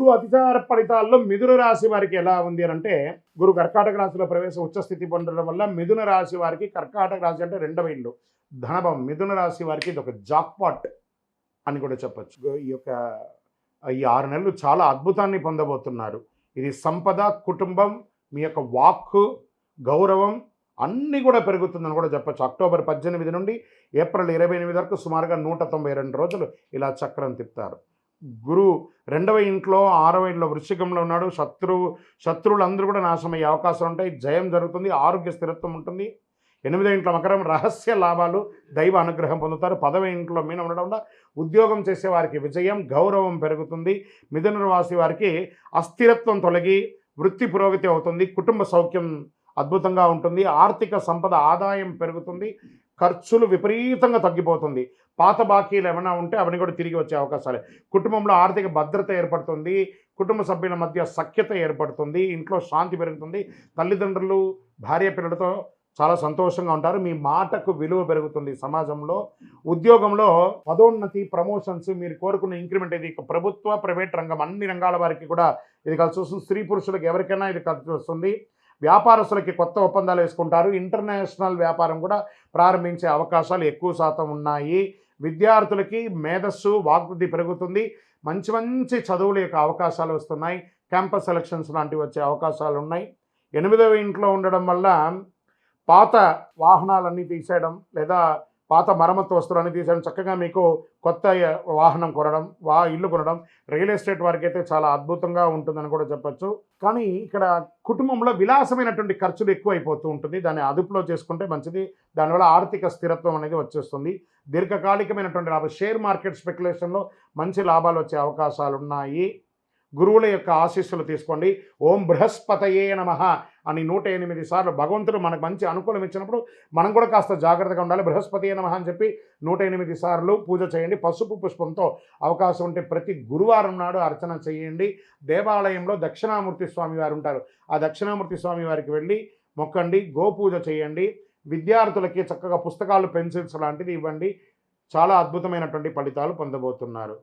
గురు అతిచార ఫలితాల్లో మిథున రాశి వారికి ఎలా ఉంది అంటే గురు కర్కాటక రాశిలో ప్రవేశ ఉచ్చస్థితి పొందడం వల్ల మిథున రాశి వారికి కర్కాటక రాశి అంటే రెండవ ఇల్లు. ధనభం మిథున రాశి వారికి ఇది ఒక జాక్పాట్ అని కూడా చెప్పచ్చు. ఈ యొక్క ఈ ఆరు నెలలు చాలా అద్భుతాన్ని పొందబోతున్నారు. ఇది సంపద కుటుంబం మీ యొక్క వాక్కు గౌరవం అన్నీ కూడా పెరుగుతుందని కూడా చెప్పచ్చు. అక్టోబర్ పద్దెనిమిది నుండి ఏప్రిల్ ఇరవై ఎనిమిది వరకు సుమారుగా నూట తొంభై రెండు రోజులు ఇలా చక్రం తిప్పుతారు. గురువు రెండవ ఇంట్లో ఆరవ ఇంట్లో వృశ్చికంలో ఉన్నాడు. శత్రువు శత్రువులందరూ కూడా నాశమయ్యే అవకాశాలు ఉంటాయి. జయం జరుగుతుంది. ఆరోగ్య స్థిరత్వం ఉంటుంది. ఎనిమిదో ఇంట్లో మకరం రహస్య లాభాలు దైవ అనుగ్రహం పొందుతారు. పదవ ఇంట్లో మీన ఉండడం వల్ల ఉద్యోగం చేసే వారికి విజయం గౌరవం పెరుగుతుంది. మిథున వారికి అస్థిరత్వం తొలగి వృత్తి పురోగతి అవుతుంది. కుటుంబ సౌఖ్యం అద్భుతంగా ఉంటుంది. ఆర్థిక సంపద ఆదాయం పెరుగుతుంది. ఖర్చులు విపరీతంగా తగ్గిపోతుంది. పాత బాకీలు ఏమైనా ఉంటే అవన్నీ కూడా తిరిగి వచ్చే అవకాశాలే. కుటుంబంలో ఆర్థిక భద్రత ఏర్పడుతుంది. కుటుంబ సభ్యుల మధ్య సఖ్యత ఏర్పడుతుంది. ఇంట్లో శాంతి పెరుగుతుంది. తల్లిదండ్రులు భార్య పిల్లలతో చాలా సంతోషంగా ఉంటారు. మీ మాటకు విలువ పెరుగుతుంది సమాజంలో. ఉద్యోగంలో పదోన్నతి ప్రమోషన్స్ మీరు కోరుకున్న ఇంక్రిమెంట్ ఇది. ప్రభుత్వ ప్రైవేట్ రంగం అన్ని రంగాల వారికి కూడా ఇది కలిసి వస్తుంది. స్త్రీ పురుషులకు ఎవరికైనా ఇది కలిసి వస్తుంది. వ్యాపారస్తులకి కొత్త ఒప్పందాలు వేసుకుంటారు. ఇంటర్నేషనల్ వ్యాపారం కూడా ప్రారంభించే అవకాశాలు ఎక్కువ శాతం ఉన్నాయి. విద్యార్థులకి మేధస్సు వాగ్వృద్ధి పెరుగుతుంది. మంచి మంచి చదువుల యొక్క అవకాశాలు వస్తున్నాయి. క్యాంపస్ సెలక్షన్స్ లాంటివి వచ్చే అవకాశాలు ఉన్నాయి. ఎనిమిదవ ఇంట్లో ఉండడం వల్ల పాత వాహనాలన్నీ తీసేయడం లేదా పాత మరమ్మతు వస్తువులన్నీ తీసేయడం చక్కగా మీకు కొత్త వాహనం కొనడం వా ఇల్లు కొనడం రియల్ ఎస్టేట్ వారికి అయితే చాలా అద్భుతంగా ఉంటుందని కూడా చెప్పచ్చు. కానీ ఇక్కడ కుటుంబంలో విలాసమైనటువంటి ఖర్చులు ఎక్కువైపోతూ ఉంటుంది. దాన్ని అదుపులో చేసుకుంటే మంచిది. దానివల్ల ఆర్థిక స్థిరత్వం అనేది వచ్చేస్తుంది. దీర్ఘకాలికమైనటువంటి లాభం. షేర్ మార్కెట్ స్పెక్యులేషన్లో మంచి లాభాలు వచ్చే అవకాశాలు ఉన్నాయి గురువుల యొక్క ఆశీస్సులు తీసుకోండి. ఓం బృహస్పతయే నమ అని నూట ఎనిమిది సార్లు భగవంతుడు మనకు మంచి అనుకూలం ఇచ్చినప్పుడు మనం కూడా కాస్త జాగ్రత్తగా ఉండాలి. బృహస్పతి నమ అని చెప్పి నూట ఎనిమిది సార్లు పూజ చేయండి. పసుపు పుష్పంతో అవకాశం ఉంటే ప్రతి గురువారం నాడు అర్చన చేయండి. దేవాలయంలో దక్షిణామూర్తి స్వామి వారు ఉంటారు. ఆ దక్షిణామూర్తి స్వామి వారికి వెళ్ళి మొక్కండి. గోపూజ చేయండి. విద్యార్థులకి చక్కగా పుస్తకాలు పెన్సిల్స్ లాంటిది ఇవ్వండి. చాలా అద్భుతమైనటువంటి ఫలితాలు పొందబోతున్నారు.